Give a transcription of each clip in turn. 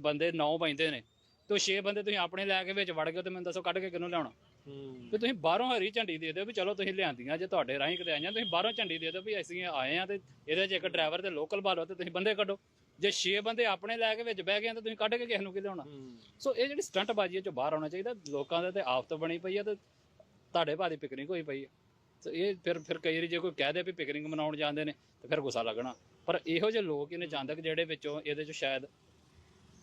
ਬੰਦੇ 9 ਪੈਂਦੇ ਨੇ ਤੇ 6 ਬੰਦੇ ਤੁਸੀਂ ਆਪਣੇ ਲੈ ਕੇ ਵਿੱਚ ਵੜ ਗਏ ਤੇ ਮੈਨੂੰ ਦੱਸੋ ਕੱਢ ਕੇ ਕਿਹਨੂੰ ਲਿਆਉਣਾ? ਵੀ ਤੁਸੀਂ ਬਾਹਰੋਂ ਹਰੀ ਝੰਡੀ ਦੇ ਦਿਓ ਵੀ ਚਲੋ ਤੁਸੀਂ ਲਿਆਂਦੀਆਂ ਜੇ ਤੁਹਾਡੇ ਰਾਹੀਂ ਕਿਤੇ ਆਈਆਂ ਤੁਸੀਂ ਬਾਹਰੋਂ ਝੰਡੀ ਦੇ ਦਿਓ ਵੀ ਅਸੀਂ ਆਏ ਆ ਤੇ ਇਹਦੇ 'ਚ ਇੱਕ ਡਰਾਈਵਰ ਤੇ ਲੋਕਲ ਭਾਲੋ ਤੇ ਤੁਸੀਂ ਬੰਦੇ ਕੱਢੋ। ਜੇ 6 ਬੰਦੇ ਆਪਣੇ ਲੈ ਕੇ ਵਿੱਚ ਬਹਿ ਗਏ ਤਾਂ ਤੁਸੀਂ ਕੱਢ ਕੇ ਕਿਸ ਨੂੰ ਕੀ ਲਿਆਉਣਾ? ਸੋ ਇਹ ਜਿਹੜੀ ਸਟੰਟ ਬਾਜੀ ਹੈ ਚੋਂ ਬਾਹਰ ਆਉਣਾ ਚਾਹੀਦਾ ਲੋਕਾਂ ਦੇ ਤੇ ਆਫਤ ਬਣੀ ਪਈ ਹੈ ਤੇ ਤੁਹਾਡੇ ਭਾਅ ਦੀ ਪਿਕਨਿਕ ਹੋਈ ਪਈ ਹੈ ਸੋ ਇਹ ਫਿਰ ਫਿਰ ਕਈ ਵਾਰੀ ਜੇ ਕੋਈ ਕਹਿ ਦੇ ਵੀ ਪਿਕਨਿਕ ਮਨਾਉਣ ਜਾਂਦੇ ਨੇ ਤੇ ਫਿਰ ਗੁੱਸਾ ਲੱਗਣਾ। ਪਰ ਇਹੋ ਜਿਹੇ ਲੋਕ ਇਹਨੇ ਚਾਂਦਕ ਜਿਹੜੇ ਵਿੱਚੋਂ ਇਹਦੇ ਚ ਸ਼ਾਇਦ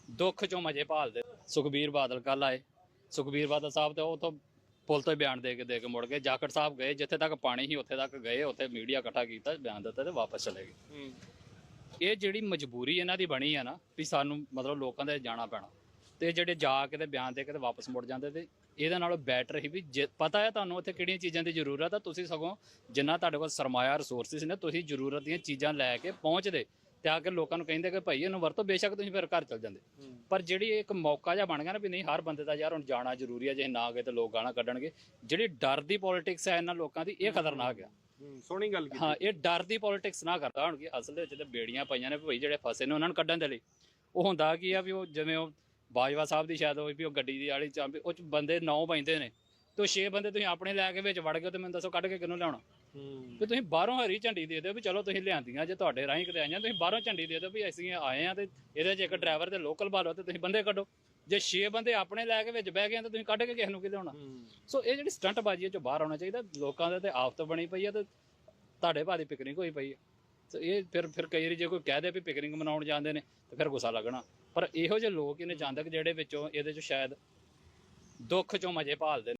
ਦੁੱਖ ਚੋਂ ਮਜ਼ੇ ਭਾਲਦੇ ਸੁਖਬੀਰ ਬਾਦਲ ਕੱਲ ਆਏ। ਸੁਖਬੀਰ ਬਾਦਲ ਸਾਹਿਬ ਤੇ ਉਹ ਤੋਂ ਪੁਲ ਤੋਂ ਹੀ ਬਿਆਨ ਦੇ ਕੇ ਦੇ ਕੇ ਮੁੜ ਗਏ। ਜਾਖੜ ਸਾਹਿਬ ਗਏ ਜਿੱਥੇ ਤੱਕ ਪਾਣੀ ਸੀ ਉੱਥੇ ਤੱਕ ਗਏ ਉੱਥੇ ਮੀਡੀਆ ਇਕੱਠਾ ਕੀਤਾ ਬਿਆਨ ਦਿੱਤਾ ਤੇ ਵਾਪਸ ਚਲੇ ਗਏ। ਇਹ ਜਿਹੜੀ ਮਜਬੂਰੀ ਇਹਨਾਂ ਦੀ ਬਣੀ ਆ ਨਾ ਵੀ ਸਾਨੂੰ ਮਤਲਬ ਲੋਕਾਂ ਦੇ ਜਾਣਾ ਪੈਣਾ। ਤੇ ਜਿਹੜੇ ਜਾ ਕੇ ਤੇ ਬਿਆਨ ਦੇ ਕੇ ਤੇ ਵਾਪਸ ਮੁੜ ਜਾਂਦੇ ਤੇ ਇਹਦੇ ਨਾਲੋਂ ਬੈਟਰ ਹੀ ਵੀ ਪਤਾ ਹੈ ਤੁਹਾਨੂੰ ਉੱਥੇ ਕਿਹੜੀਆਂ ਚੀਜ਼ਾਂ ਦੀ ਜ਼ਰੂਰਤ ਆ ਤੁਸੀਂ ਸਗੋਂ ਜਿੰਨਾ ਤੁਹਾਡੇ ਕੋਲ ਸਰਮਾਇਆ ਰਿਸੋਰਸਿਸ ਨੇ ਤੁਸੀਂ ਜ਼ਰੂਰਤ ਦੀਆਂ ਚੀਜ਼ਾਂ ਲੈ ਕੇ ਪਹੁੰਚਦੇ। ਤੇ ਆ ਕੇ ਲੋਕਾਂ ਨੂੰ ਕਹਿੰਦੇ ਕਿ ਭਾਈ ਇਹਨੂੰ ਵਰਤੋ ਬੇਸ਼ੱਕ ਤੁਸੀਂ ਫਿਰ ਘਰ ਚਲ ਜਾਂਦੇ। ਪਰ ਜਿਹੜੀ ਇੱਕ ਮੌਕਾ ਜਿਹਾ ਬਣ ਗਿਆ ਨਾ ਵੀ ਨਹੀਂ ਹਰ ਬੰਦੇ ਦਾ ਯਾਰ ਹੁਣ ਜਾਣਾ ਜ਼ਰੂਰੀ ਹੈ ਜੇ ਨਾ ਗਏ ਤੇ ਲੋਕ ਗਾਣਾ ਕੱਢਣਗੇ। ਜਿਹੜੀ ਡਰ ਦੀ ਪੋਲਿਟਿਕਸ ਹੈ ਇਹਨਾਂ ਲੋਕਾਂ ਦੀ ਇਹ ਖਤਰਨਾਕ ਆ। ਸੋਹਣੀ ਗੱਲ ਕੀਤੀ। ਹਾਂ ਇਹ ਡਰ ਦੀ ਪੋਲਿਟਿਕਸ ਨਾ ਕਰਦਾ ਹੁਣ ਕਿ ਅਸਲ ਵਿੱਚ ਤੇ ਬੇੜੀਆਂ ਪਈਆਂ ਨੇ ਭਈ ਜਿਹੜੇ ਫਸੇ ਨੇ ਉਹਨਾਂ ਨੂੰ ਕੱਢਣ ਦੇ ਲਈ। ਉਹ ਹੁੰਦਾ ਕੀ ਆ ਵੀ ਉਹ ਜਿਵੇਂ ਉਹ ਬਾਜਵਾ ਸਾਹਿਬ ਦੀ ਸ਼ਾਇਦ ਹੋਈ ਵੀ ਉਹ ਗੱਡੀ ਦੀ ਵਾਲੀ ਚਾਂਬੀ ਉਹ ਚ ਬੰਦੇ 9 ਪੈਂਦੇ ਨੇ। ਤੇ ਉਹ 6 ਬੰਦੇ ਤੁਸੀਂ ਆਪਣੇ ਲੈ ਕੇ ਵਿੱਚ ਵੜ ਗਏ ਤੇ ਮੈਨੂੰ ਦੱਸੋ ਕੱਢ ਕੇ ਕਿਹਨੂੰ ਲਿਆਉਣਾ? ਵੀ ਤੁਸੀਂ ਬਾਹਰੋਂ ਹਰੀ ਝੰਡੀ ਦੇ ਦਿਓ ਵੀ ਚਲੋ ਤੁਸੀਂ ਲਿਆਂਦੀਆਂ ਜੇ ਤੁਹਾਡੇ ਰਾਹੀਂ ਕਿਤੇ ਆਈਆਂ ਤੁਸੀਂ ਬਾਹਰੋਂ ਝੰਡੀ ਦੇ ਦਿਓ ਵੀ ਅਸੀਂ ਆਏ ਆ ਤੇ ਇਹਦੇ 'ਚ ਇੱਕ ਡਰਾਈਵਰ ਤੇ ਲੋਕਲ ਭਾਲੋ ਤੇ ਤੁਸੀਂ ਬੰਦੇ ਕੱਢੋ। ਜੇ 6 ਬੰਦੇ ਆਪਣੇ ਲੈ ਕੇ ਵਿੱਚ ਬਹਿ ਗਏ ਤਾਂ ਤੁਸੀਂ ਕੱਢ ਕੇ ਕਿਸ ਨੂੰ ਕੀ ਲਿਆਉਣਾ? ਸੋ ਇਹ ਜਿਹੜੀ ਸਟੰਟ ਬਾਜੀ ਹੈ ਚੋਂ ਬਾਹਰ ਆਉਣਾ ਚਾਹੀਦਾ ਲੋਕਾਂ ਦੇ ਤੇ ਆਫਤ ਬਣੀ ਪਈ ਹੈ ਤੇ ਤੁਹਾਡੇ ਭਾਅ ਦੀ ਪਿਕਨਿਕ ਹੋਈ ਪਈ ਹੈ। ਸੋ ਇਹ ਫਿਰ ਫਿਰ ਕਈ ਵਾਰੀ ਜੇ ਕੋਈ ਕਹਿ ਦੇ ਵੀ ਪਿਕਨਿਕ ਮਨਾਉਣ ਜਾਂਦੇ ਨੇ ਤੇ ਫਿਰ ਗੁੱਸਾ ਲੱਗਣਾ। ਪਰ ਇਹੋ ਜਿਹੇ ਲੋਕ ਇਹਨੇ ਚਾਂਦਕ ਜਿਹੜੇ ਵਿੱਚੋਂ ਇਹਦੇ ਚ ਸ਼ਾਇਦ ਦੁੱਖ ਚੋਂ ਮਜ਼ੇ ਭਾਲਦੇ